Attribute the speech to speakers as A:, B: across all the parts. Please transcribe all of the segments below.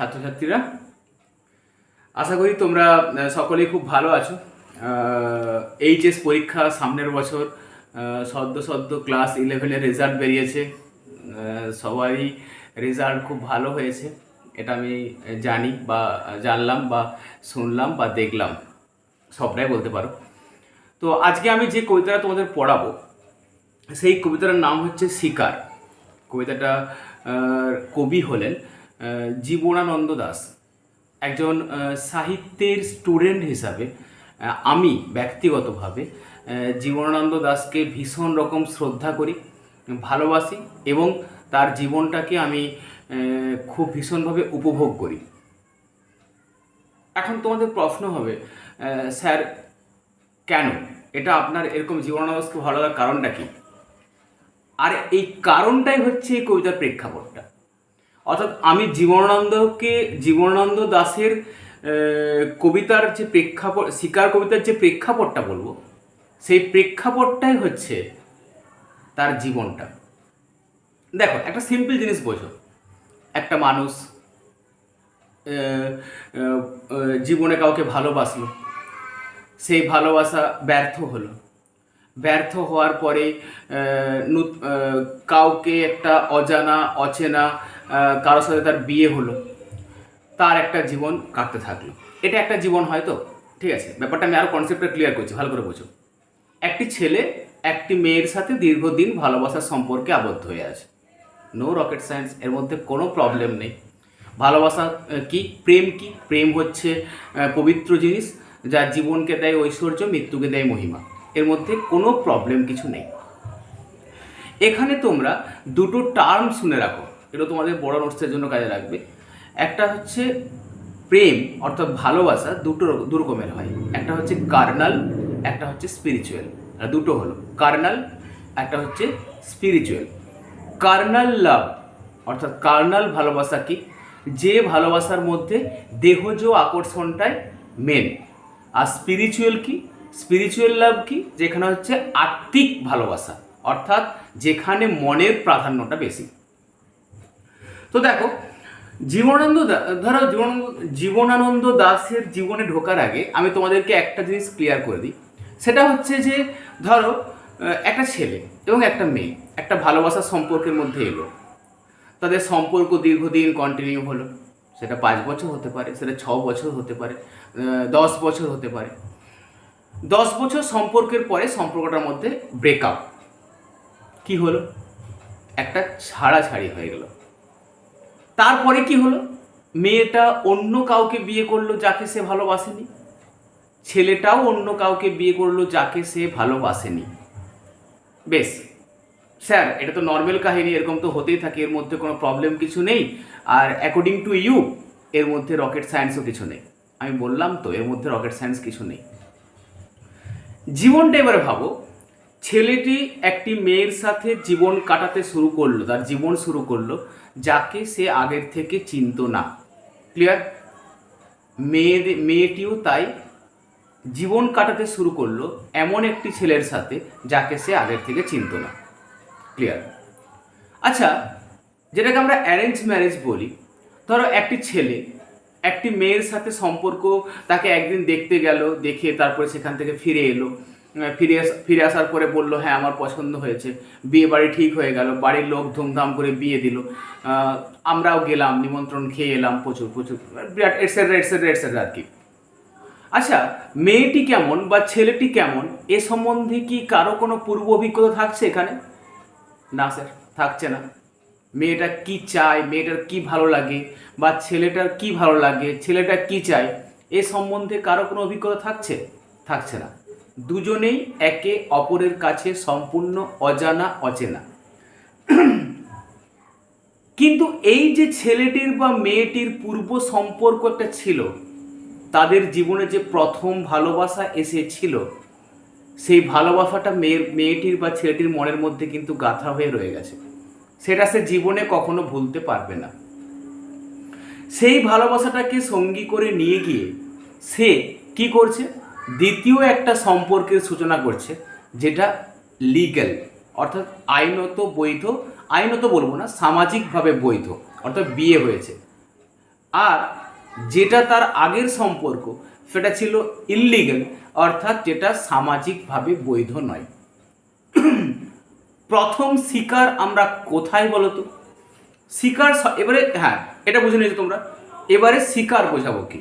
A: ছাত্রছাত্রীরা? আশা করি তোমরা সকলেই খুব ভালো আছো। এইচএস পরীক্ষা সামনের বছর সদ্য সদ্য ক্লাস ইলেভেনের রেজাল্ট বেরিয়েছে। সবারই রেজাল্ট খুব ভালো হয়েছে। এটা আমি জানি বা জানলাম বা শুনলাম বা দেখলাম। সবটাই বলতে পারো। তো আজকে আমি যে কবিতাটা তোমাদের পড়াবো, সেই কবিতাটার নাম হচ্ছে শিকার। কবিতাটা কবি হলেন। জীবনানন্দ দাস, একজন সাহিত্যের স্টুডেন্ট হিসাবে আমি ব্যক্তিগতভাবে জীবনানন্দ দাসকে ভীষণ রকম শ্রদ্ধা করি, ভালোবাসি এবং তার জীবনটাকে আমি খুব ভীষণভাবে উপভোগ করি। এখন তোমাদের প্রশ্ন হবে স্যার, কেন? এটা আপনার এরকম জীবনানন্দ দাসকে ভালো লাগার কারণটা কি? আর এই কারণটাই হচ্ছে এই কবিতার প্রেক্ষাপটটা। অর্থাৎ আমি জীবনানন্দকে, জীবনানন্দ দাসের কবিতার যে প্রেক্ষাপট, শিকার কবিতার যে প্রেক্ষাপটটা বলব, সেই প্রেক্ষাপটটাই হচ্ছে তার জীবনটা। দেখো, একটা সিম্পল জিনিস বোঝো। একটা মানুষ জীবনে কাউকে ভালোবাসলো, সেই ভালোবাসা ব্যর্থ হলো। ব্যর্থ হওয়ার পরে কাউকে একটা অজানা, অচেনা কারোর সাথে তার বিয়ে হলো, তার একটা জীবন কাটতে থাকল। এটা একটা জীবন হয়তো ঠিক আছে, ব্যাপারটা আমি আরও কনসেপ্টটা ক্লিয়ার করছি, ভালো করে বোঝো। একটি ছেলে একটি মেয়ের সাথে দীর্ঘদিন ভালোবাসার সম্পর্কে আবদ্ধ হয়ে আছে। নো রকেট সায়েন্স এর মধ্যে কোনো প্রবলেম নেই। ভালোবাসা কি? প্রেম কি? প্রেম হচ্ছে পবিত্র জিনিস, যা জীবনকে দেয় ঐশ্বর্য, মৃত্যুকে দেয় মহিমা। এর মধ্যে কোনো প্রবলেম কিছু নেই। এখানে তোমরা দুটো টার্ম শুনে রাখো। এটা তোমাদের বড় নোটসের জন্য কাজে লাগবে। একটা হচ্ছে প্রেম অর্থাৎ ভালোবাসা দুটো দু রকমের হয়। একটা হচ্ছে কার্নাল একটা হচ্ছে স্পিরিচুয়াল দুটো হলো কার্নাল একটা হচ্ছে স্পিরিচুয়াল কার্নাল লাভ অর্থাৎ কার্নাল ভালোবাসা কি? যে ভালোবাসার মধ্যে দেহজ আকর্ষণটাই মেন আর স্পিরিচুয়াল কি? স্পিরিচুয়াল লাভ কি? যেখানে হচ্ছে আত্মিক ভালোবাসা। অর্থাৎ যেখানে মনের প্রাধান্যটা বেশি। তো দেখো, জীবনানন্দ ধরো জীবনানন্দ জীবনানন্দ দাসের জীবনে ঢোকার আগে আমি তোমাদেরকে একটা জিনিস ক্লিয়ার করে দিই। সেটা হচ্ছে যে, ধরো একটা ছেলে এবং একটা মেয়ে, একটা ভালোবাসার সম্পর্কের মধ্যে এলো। তাদের সম্পর্ক দীর্ঘদিন কন্টিনিউ হলো। সেটা পাঁচ বছর হতে পারে, সেটা ছ বছর হতে পারে দশ বছর হতে পারে। দশ বছর সম্পর্কের পরে সম্পর্কটার মধ্যে ব্রেকআপ কি হলো? একটা ছাড়াছাড়ি হয়ে গেল। তারপরে কি হলো? মেয়েটা অন্য কাউকে বিয়ে করল যাকে সে ভালোবাসেনি। ছেলেটাও অন্য কাউকে বিয়ে করল যাকে সে ভালোবাসেনি। বেশ, স্যার, এটা তো নর্মাল কাহিনী, এরকম তো হতেই থাকে, এর মধ্যে কোনো প্রবলেম কিছু নেই। আর অ্যাকর্ডিং টু ইউ এর মধ্যে রকেট সায়েন্সও কিছু নেই। আমি বললাম তো, এর মধ্যে রকেট সায়েন্স কিছু নেই। জীবনটা এবারে ভাবো, ছেলেটি একটি মেয়ের সাথে জীবন কাটাতে শুরু করল, তার জীবন শুরু করল যাকে সে আগের থেকে চিনতো না। ক্লিয়ার মেয়েদের মেয়েটিও তাই জীবন কাটাতে শুরু করল এমন একটি ছেলের সাথে যাকে সে আগের থেকে চিনতো না। ক্লিয়ার আচ্ছা যেটাকে আমরা অ্যারেঞ্জ ম্যারেজ বলি, ধরো একটি ছেলে, একটি মেয়ের সাথে সম্পর্ক, তাকে একদিন দেখতে গেল, দেখে তারপরে সেখান থেকে ফিরে এলো। ফিরে ফিরে আসার পরে বলল হ্যাঁ আমার পছন্দ হয়েছে। বিয়ে বাড়ি ঠিক হয়ে গেল, বাড়ির লোক ধুমধাম করে বিয়ে দিল। আমরাও গেলাম, নিমন্ত্রণ খেয়ে এলাম প্রচুর প্রচুর। বিরাট এটসেট্রা এটসেট্রা এটসেট্রা আর কি। আচ্ছা মেয়েটি কেমন বা ছেলেটি কেমন, এ সম্বন্ধে কি কারও কোনো পূর্ব অভিজ্ঞতা থাকছে এখানে? না, স্যার, থাকছে না। মেয়েটা কি চায়, মেয়েটার কি ভালো লাগে বা ছেলেটার কি ভালো লাগে, ছেলেটা কি চায়, এ সম্বন্ধে কারও কোনো অভিজ্ঞতা থাকছে? থাকছে না। দুজনেই একে অপরের কাছে সম্পূর্ণ অজানা, অচেনা। কিন্তু এই যে ছেলেটির বা মেয়েটির পূর্ব সম্পর্ক একটা ছিল, তাদের জীবনে যে প্রথম ভালোবাসা এসেছিল, সেই ভালোবাসাটা মেয়ের, মেয়েটির বা ছেলেটির মনের মধ্যে কিন্তু গাঁথা হয়ে রয়ে গেছে। সেটা সে জীবনে কখনো ভুলতে পারবে না। সেই ভালোবাসাটাকে সঙ্গী করে নিয়ে গিয়ে সে কি করছে? দ্বিতীয় একটা সম্পর্কের সূচনা করছে, যেটা লিগ্যাল অর্থাৎ আইনত বৈধ, আইনত বলব না, সামাজিকভাবে বৈধ, অর্থাৎ বিয়ে হয়েছে। আর যেটা তার আগের সম্পর্ক, সেটা ছিল ইললিগেল অর্থাৎ যেটা সামাজিকভাবে বৈধ নয়। প্রথম শিকার আমরা কোথায় বলো তো শিকার এবারে হ্যাঁ এটা বুঝে নিয়েছো তোমরা। এবারে শিকার বোঝাবো কি?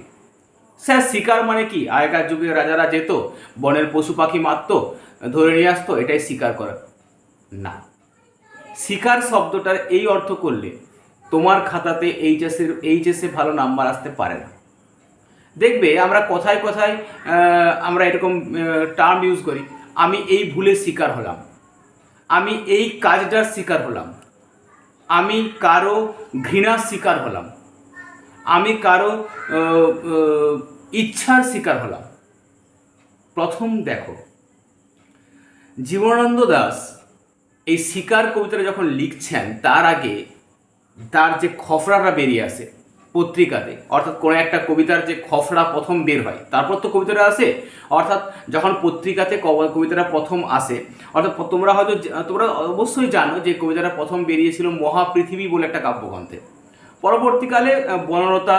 A: স্যার, শিকার মানে কি? আগেকার যুগে রাজারা যেত, বনের পশু পাখি মারতো, ধরে নিয়ে আসতো, এটাই শিকার করা। না। শিকার শব্দটার এই অর্থ করলে তোমার খাতাতে এইচএসের, এইচএসে ভালো নাম্বার আসতে পারে না। দেখবে, আমরা কথায় কথায় আমরা এরকম টার্ম ইউজ করি, আমি এই ভুলের শিকার হলাম। আমি এই কাজটার শিকার হলাম। আমি কারও ঘৃণার শিকার হলাম। আমি কারও ইচ্ছার শিকার হলাম। প্রথম দেখো, জীবনানন্দ দাস এই শিকার কবিতাটা যখন লিখছেন, তার আগে তার যে খফড়াটা বেরিয়ে আসে পত্রিকাতে, অর্থাৎ কোনো একটা কবিতার যে খফড়া প্রথম বের হয়, তারপর তো কবিতাটা আসে। অর্থাৎ যখন পত্রিকাতে কবিতাটা প্রথম আসে, অর্থাৎ তোমরা হয়তো, তোমরা অবশ্যই জানো যে কবিতাটা প্রথম বেরিয়েছিল মহাপৃথিবী বলে একটা কাব্যগ্রন্থে। পরবর্তীকালে বনলতা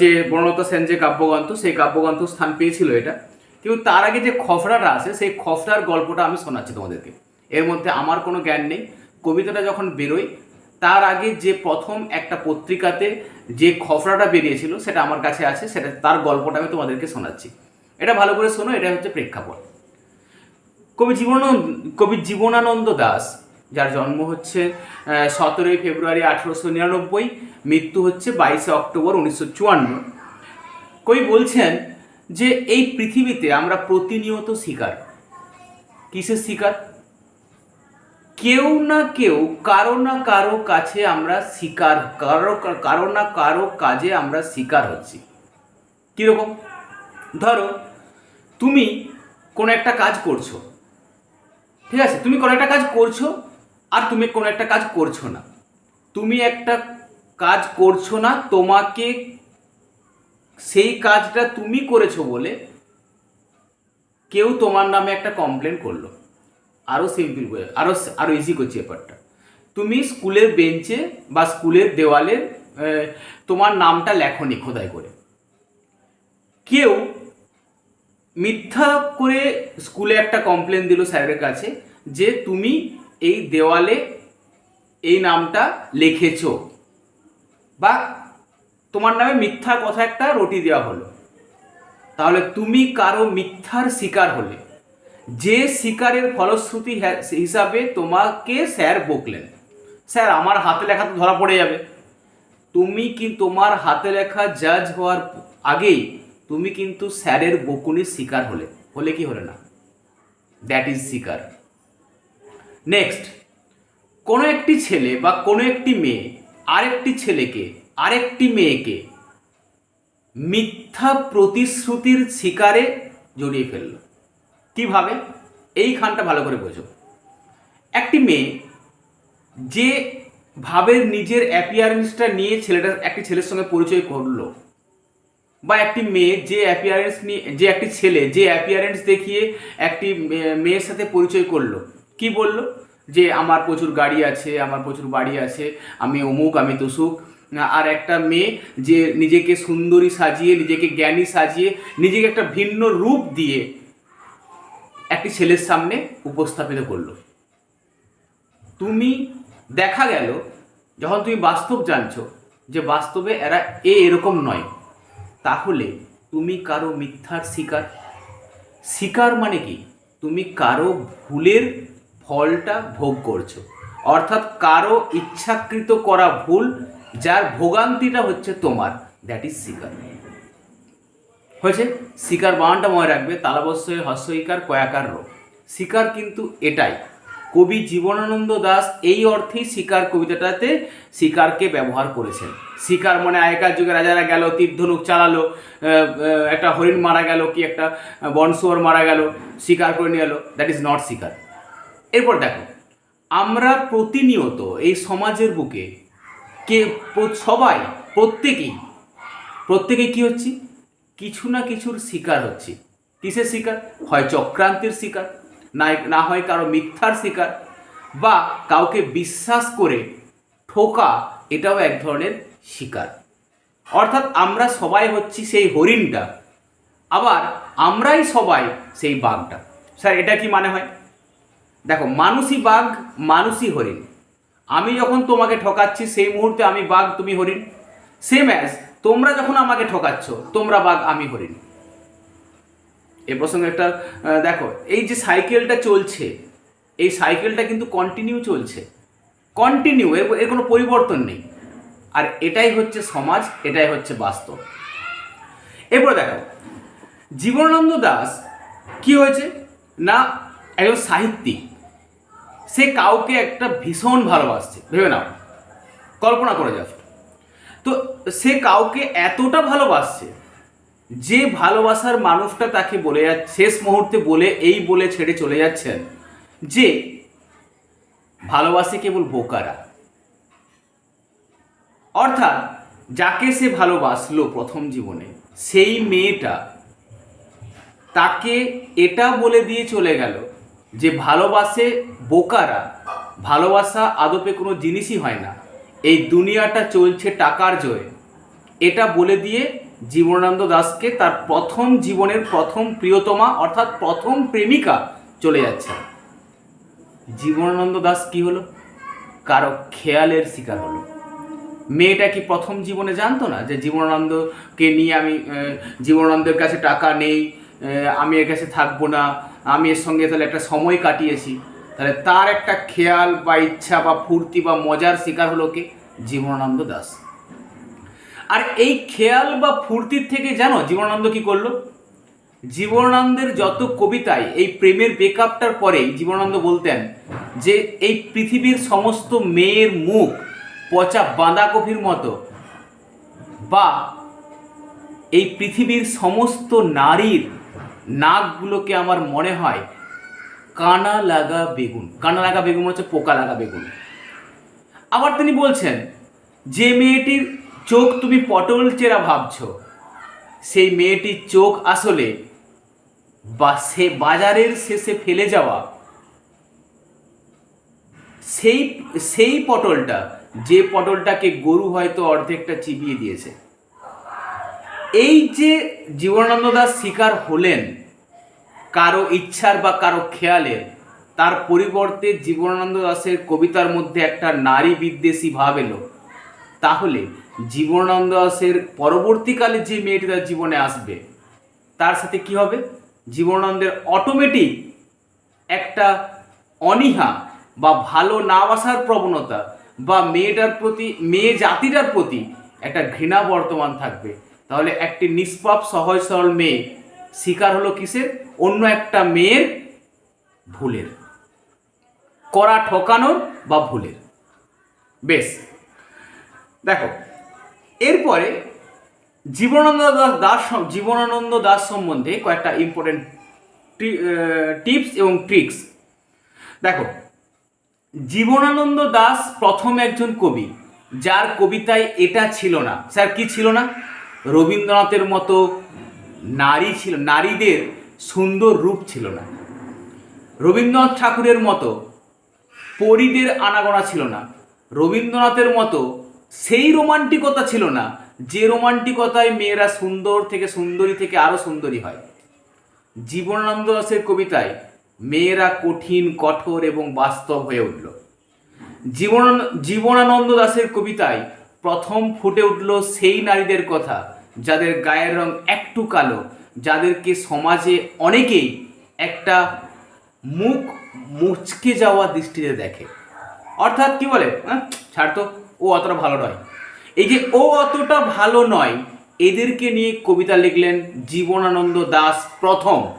A: যে বনলতা সেন যে কাব্যগ্রন্থ, সেই কাব্যগ্রন্থ স্থান পেয়েছিল এটা। কিন্তু তার আগে যে খফড়াটা আছে, সেই খফড়ার গল্পটা আমি শোনাচ্ছি তোমাদেরকে। এর মধ্যে আমার কোনো জ্ঞান নেই। কবিতাটা যখন বেরোয়, তার আগে যে প্রথম একটা পত্রিকাতে যে খফড়াটা বেরিয়েছিল, সেটা আমার কাছে আছে, সেটা তার গল্পটা আমি তোমাদেরকে শোনাচ্ছি। এটা ভালো করে শোনো, এটা হচ্ছে প্রেক্ষাপট। কবি জীবনানন্দ কবি জীবনানন্দ দাস যার জন্ম হচ্ছে সতেরোই ফেব্রুয়ারি আঠেরোশো নিরানব্বই, মৃত্যু হচ্ছে বাইশে অক্টোবর উনিশশো চুয়ান্ন। কই বলছেন যে এই পৃথিবীতে আমরা প্রতিনিয়ত শিকার। কিসের শিকার? কেউ না কেউ, কারও না কারও কাছে আমরা শিকার, কারও কারও না কারও কাজে আমরা শিকার হচ্ছি। কীরকম? ধরো, তুমি কোনো একটা কাজ করছ। ঠিক আছে? তুমি কোনো একটা কাজ করছ আর তুমি কোনো একটা কাজ করছ না। তুমি একটা কাজ করছ না, তোমাকে সেই কাজটা তুমি করেছ বলে কেউ তোমার নামে একটা কমপ্লেন করল। আরও সিম্পল করে আরও আরও ইজি করছি ব্যাপারটা তুমি স্কুলের বেঞ্চে বা স্কুলের দেওয়ালে তোমার নামটা লেখনি খোদাই করে। কেউ মিথ্যা করে স্কুলে একটা কমপ্লেন দিল স্যারের কাছে যে তুমি এই দেওয়ালে এই নামটা লিখেছো বা তোমার নামে মিথ্যা কথা একটা রটি দেওয়া হলো। তাহলে তুমি কারও মিথ্যার শিকার হলে, যে শিকারের ফলশ্রুতি হিসাবে তোমাকে স্যার বকলেন। স্যার, আমার হাতে লেখা তো ধরা পড়ে যাবে। তুমি কি তোমার হাতে লেখা জাজ হওয়ার আগেই তুমি কিন্তু স্যারের বকুনির শিকার হলে। হলে কি হলে না? দ্যাট ইজ শিকার। নেক্সট কোনো একটি ছেলে বা কোনো একটি মেয়ে আরেকটি ছেলেকে, আরেকটি মেয়েকে মিথ্যা প্রতিশ্রুতির শিকারে জড়িয়ে ফেলল। কীভাবে? এইখানটা ভালো করে বোঝো। একটি মেয়ে যে ভাবে নিজের অ্যাপিয়ারেন্সটা নিয়ে ছেলেটা, একটি ছেলের সঙ্গে পরিচয় করল বা একটি মেয়ে যে অ্যাপিয়ারেন্স নিয়ে, যে একটি ছেলে যে অ্যাপিয়ারেন্স দেখিয়ে একটি মেয়ের সাথে পরিচয় করল কি বলল? যে আমার প্রচুর গাড়ি আছে, আমার প্রচুর বাড়ি আছে, আমি অমুক, আমি তসুক। আর একটা মেয়ে যে নিজেকে সুন্দরী সাজিয়ে, নিজেকে জ্ঞানী সাজিয়ে, নিজেকে একটা ভিন্ন রূপ দিয়ে একটি ছেলের সামনে উপস্থাপিত করল। তুমি দেখা গেল, যখন তুমি বাস্তব জানছো যে বাস্তবে এরা এ এরকম নয়, তাহলে তুমি কারও মিথ্যার শিকার। শিকার মানে কি? তুমি কারও ভুলের ফলটা ভোগ করছ। অর্থাৎ কারও ইচ্ছাকৃত করা ভুল, যার ভোগান্তিটা হচ্ছে তোমার। দ্যাট ইজ শিকার। হয়েছে? শিকার বানানটা মনে রাখবে তালাবস্যের হস্যইকার কয়াকার রোগ। শিকার কিন্তু এটাই। কবি জীবনানন্দ দাস এই অর্থেই শিকার কবিতাটাতে শিকারকে ব্যবহার করেছেন। শিকার মানে আগেকার যুগে রাজারা গেল, তীর্ধনুক চালালো একটা হরিণ মারা গেল, কি একটা বনশুয়ার মারা গেল, শিকার করে নিয়ে এলো। দ্যাট ইজ নট শিকার। এরপর দেখো, আমরা প্রতিনিয়ত এই সমাজের বুকে কে সবাই, প্রত্যেকেই প্রত্যেকে কি হচ্ছি? কিছু না কিছুর শিকার হচ্ছি। কিসের শিকার? হয় চক্রান্তের শিকার না না হয় কারও মিথ্যার শিকার, বা কাউকে বিশ্বাস করে ঠোকা, এটাও এক ধরনের শিকার। অর্থাৎ আমরা সবাই হচ্ছি সেই হরিণটা, আবার আমরাই সবাই সেই বাঘটা। স্যার, এটা কি মানে হয়? দেখো, মানুষই বাঘ, মানুষই হরিণ। আমি যখন তোমাকে ঠকাচ্ছি, সেই মুহূর্তে আমি বাঘ, তুমি হরিণ। সেম অ্যাজ তোমরা যখন আমাকে ঠকাচ্ছ, তোমরা বাঘ, আমি হরিণ। এ প্রসঙ্গে একটা দেখো, এই যে সাইকেলটা চলছে, এই সাইকেলটা কিন্তু কন্টিনিউ চলছে। কন্টিনিউ এর কোনো পরিবর্তন নেই। আর এটাই হচ্ছে সমাজ, এটাই হচ্ছে বাস্তব। এরপরে দেখো, জীবনানন্দ দাস কি হয়েছে? না, একজন সাহিত্যিক। সে কাউকে একটা ভীষণ ভালোবাসছে। ভেবে নাও। কল্পনা করে যাও। তো সে কাউকে এতটা ভালোবাসছে যে ভালোবাসার মানুষটা তাকে বলে যাচ্ছে, শেষ মুহূর্তে বলে, এই বলে ছেড়ে চলে যাচ্ছেন যে ভালোবাসে কেবল বোকারা। অর্থাৎ যাকে সে ভালোবাসলো প্রথম জীবনে, সেই মেয়েটা তাকে এটা বলে দিয়ে চলে গেল যে ভালোবাসে বোকারা, ভালোবাসা, আদপে কোনো জিনিসই হয় না। এই দুনিয়াটা চলছে টাকার জয়ে এটা বলে দিয়ে জীবনানন্দ দাসকে তার প্রথম জীবনের প্রথম প্রিয়তমা অর্থাৎ প্রথম প্রেমিকা চলে যাচ্ছে। জীবনানন্দ দাস কি হলো? কারও খেয়ালের শিকার হলো। মেয়েটা কি প্রথম জীবনে জানতো না যে জীবনানন্দকে নিয়ে আমি জীবনানন্দের কাছে টাকা নেই আমি এর কাছে থাকব না, আমি এর সঙ্গে তাহলে একটা সময় কাটিয়েছি? তাহলে তার একটা খেয়াল বা ইচ্ছা বা ফুর্তি বা মজার শিকার হলো কে? জীবনানন্দ দাস। আর এই খেয়াল বা ফুর্তির থেকে জানো জীবনানন্দ কি করল? জীবনানন্দের যত কবিতায় এই প্রেমের ব্রেকআপটার পরেই জীবনানন্দ বলতেন যে এই পৃথিবীর সমস্ত মেয়ের মুখ পচা বাঁধাকপির মতো বা এই পৃথিবীর সমস্ত নারীর নাকগুলোকে আমার মনে হয় কানা লাগা বেগুন। কানা লাগা বেগুন হচ্ছে পোকা লাগা বেগুন। আবার তিনি বলছেন, যে মেয়েটির চোখ তুমি পটল চেরা ভাবছ, সেই মেয়েটির চোখ আসলে বা সে বাজারের শেষে ফেলে যাওয়া সেই সেই পটলটা, যে পটলটাকে গরু হয়তো অর্ধেকটা চিবিয়ে দিয়েছে। এই যে জীবনানন্দ দাস শিকার হলেন কারও ইচ্ছার বা কারও খেয়ালের, তার পরিবর্তে জীবনানন্দ দাসের কবিতার মধ্যে একটা নারী বিদ্বেষী ভাব এলো। তাহলে জীবনানন্দ দাসের পরবর্তীকালে যে মেয়েটি তার জীবনে আসবে, তার সাথে কি হবে? জীবনানন্দের অটোমেটিক একটা অনীহা বা ভালো না বাসার প্রবণতা বা মেয়েটার প্রতি, মেয়ে জাতিটার প্রতি একটা ঘৃণা বর্তমান থাকবে। তাহলে একটি নিষ্পাপ, সহজ, সরল মেয়ে শিকার হলো কিসের? অন্য একটা মেয়ের ভুলের। করা ঠকানোর বা ভুলের। বেশ। দেখো, এরপরে জীবনানন্দ দাস দাস জীবনানন্দ দাস সম্বন্ধে কয়েকটা ইম্পর্টেন্ট টিপস এবং ট্রিক্স দেখো, জীবনানন্দ দাস প্রথম একজন কবি, যার কবিতায় এটা ছিল না। স্যার, কি ছিল না? রবীন্দ্রনাথের মতো নারী ছিল, নারীদের সুন্দর রূপ ছিল না। রবীন্দ্রনাথ ঠাকুরের মতো পরীদের আনাগোনা ছিল না। রবীন্দ্রনাথের মতো সেই রোমান্টিকতা ছিল না, যে রোমান্টিকতায় মেয়েরা সুন্দর থেকে সুন্দরী থেকে আরও সুন্দরী হয়। জীবনানন্দ দাসের কবিতায় মেয়েরা কঠিন, কঠোর এবং বাস্তব হয়ে উঠল। জীবন, জীবনানন্দ দাসের কবিতায় প্রথম ফুটে উঠল সেই নারীদের কথা যাদের গায়ের রং একটু কালো, যাদেরকে সমাজে অনেকেই একটা মুখ মুচকে যাওয়া দৃষ্টিতে দেখে। অর্থাৎ কি বলে? হ্যাঁ ছাড় তো, ও অতটা ভালো নয়। এই যে ও অতটা ভালো নয়, এদেরকে নিয়ে কবিতা লিখলেন জীবনানন্দ দাস প্রথম,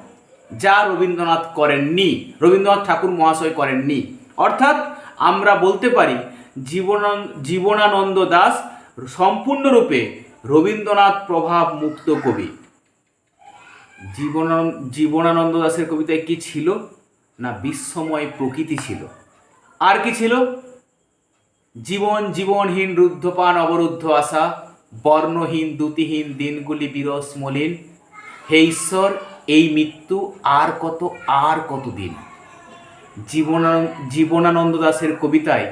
A: যা রবীন্দ্রনাথ করেননি, রবীন্দ্রনাথ ঠাকুর মহাশয় করেননি। অর্থাৎ আমরা বলতে পারি জীবনানন্দ জীবনানন্দ দাস সম্পূর্ণরূপে রবীন্দ্রনাথ প্রভাব মুক্ত কবি। জীবনানন্দ জীবনানন্দ দাসের কবিতায় কি ছিল? না বিশ্বময় প্রকৃতি ছিল? আর কি ছিল? জীবন জীবনহীন রুদ্ধপান অবরুদ্ধ আশা, বর্ণহীন দ্যুতিহীন দিনগুলি বিরস মলিন। হে ঈশ্বর, এই মৃত্যু আর কত আর কত দিন? জীবনানন্দ জীবনানন্দ দাসের কবিতায়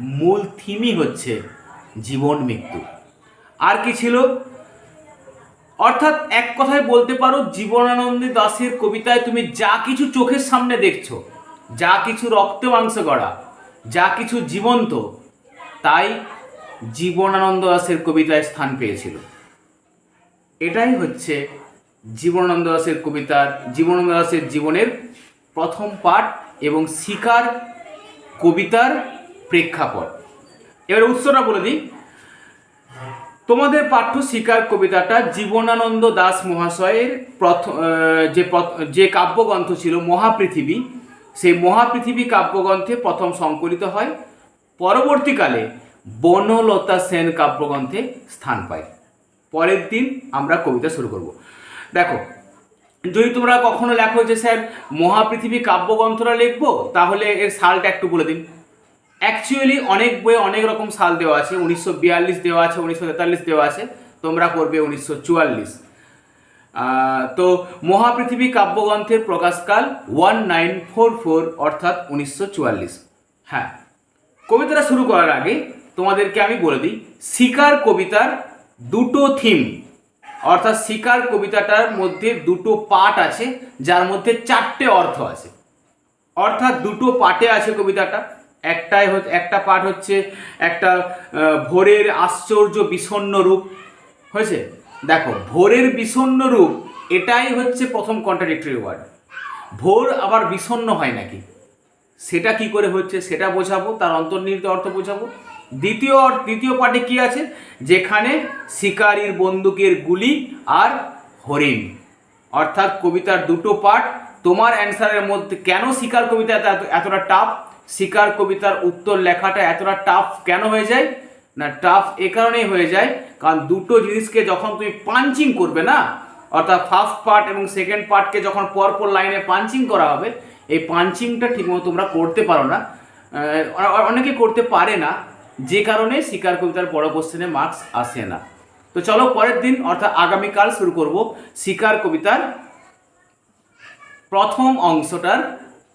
A: মূল থিমই হচ্ছে জীবন মৃত্যু। আর কি ছিল? অর্থাৎ এক কথায় বলতে পারো, জীবনানন্দ দাসের কবিতায় তুমি যা কিছু চোখের সামনে দেখছ, যা কিছু রক্ত মাংস গড়া, যা কিছু জীবন্ত, তাই জীবনানন্দ দাসের কবিতায় স্থান পেয়েছিল। এটাই হচ্ছে জীবনানন্দ দাসের কবিতার, জীবনানন্দ দাসের জীবনের প্রথম পাঠ এবং শিকার কবিতার প্রেক্ষাপট। এবার উৎসটা বলে দিই। তোমাদের পাঠ্য শিকার কবিতাটা জীবনানন্দ দাস মহাশয়ের প্রথম যে যে কাব্যগ্রন্থ ছিল মহাপৃথিবী, সেই মহাপৃথিবী কাব্যগ্রন্থে প্রথম সংকলিত হয়। পরবর্তীকালে বনলতা সেন কাব্যগ্রন্থে স্থান পায়। পরের দিন আমরা কবিতা শুরু করব। দেখো, যদি তোমরা কখনো লেখো যে, স্যার, মহাপৃথিবী কাব্যগ্রন্থটা লিখব, তাহলে এর সালটা একটু বলে দিন। অ্যাকচুয়ালি অনেক বইয়ে অনেক রকম সাল দেওয়া আছে। উনিশশো বিয়াল্লিশ দেওয়া আছে, উনিশশো তেতাল্লিশ দেওয়া আছে। তোমরা করবে উনিশশো চুয়াল্লিশ। তো মহাপৃথিবী কাব্যগ্রন্থের প্রকাশকাল ওয়ান নাইন ফোর ফোর, অর্থাৎ উনিশশো চুয়াল্লিশ। হ্যাঁ কবিতাটা শুরু করার আগে তোমাদেরকে আমি বলে দিই, শিকার কবিতার দুটো থিম অর্থাৎ শিকার কবিতাটার মধ্যে দুটো পার্ট আছে, যার মধ্যে চারটে অর্থ আছে। অর্থাৎ দুটো পার্টে আছে কবিতাটা। একটাই হচ্ছে একটা পার্ট হচ্ছে একটা ভোরের আশ্চর্য বিষণ্ণ রূপ। হয়েছে? দেখো, ভোরের বিষণ্ণ রূপ, এটাই হচ্ছে প্রথম কন্ট্রাডিক্টরি ওয়ার্ড ভোর আবার বিষণ্ণ হয় নাকি? সেটা কি করে হচ্ছে? সেটা বোঝাবো, তার অন্তর্নিহিত অর্থ বোঝাবো। দ্বিতীয় দ্বিতীয় পার্টে কি আছে? যেখানে শিকারীর বন্দুকের গুলি আর হরিণ। অর্থাৎ কবিতার দুটো পার্ট তোমার অ্যান্সারের মধ্যে কেন শিকার কবিতা এত- এতটা টাফ শিকার কবিতার উত্তর লেখাটা এতটা টাফ কেন হয়ে যায়? না টাফ এ কারণেই হয়ে যায়, কারণ দুটো জিনিসকে যখন তুমি পাঞ্চিং করবে না, অর্থাৎ ফার্স্ট পার্ট এবং সেকেন্ড পার্টকে যখন পরপর লাইনে পাঞ্চিং করা হবে, এই পাঞ্চিংটা ঠিকমতো তোমরা করতে পারো না। অনেকে করতে পারে না, যে কারণে শিকার কবিতার বড় কোশ্চেনে মার্কস আসে না। তো চলো পরের দিন, অর্থাৎ আগামীকাল শুরু করব শিকার কবিতার প্রথম অংশটার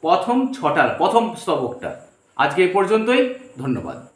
A: প্রথম ছটার প্রথম স্তবকটা। আজকে এই পর্যন্তই ধন্যবাদ।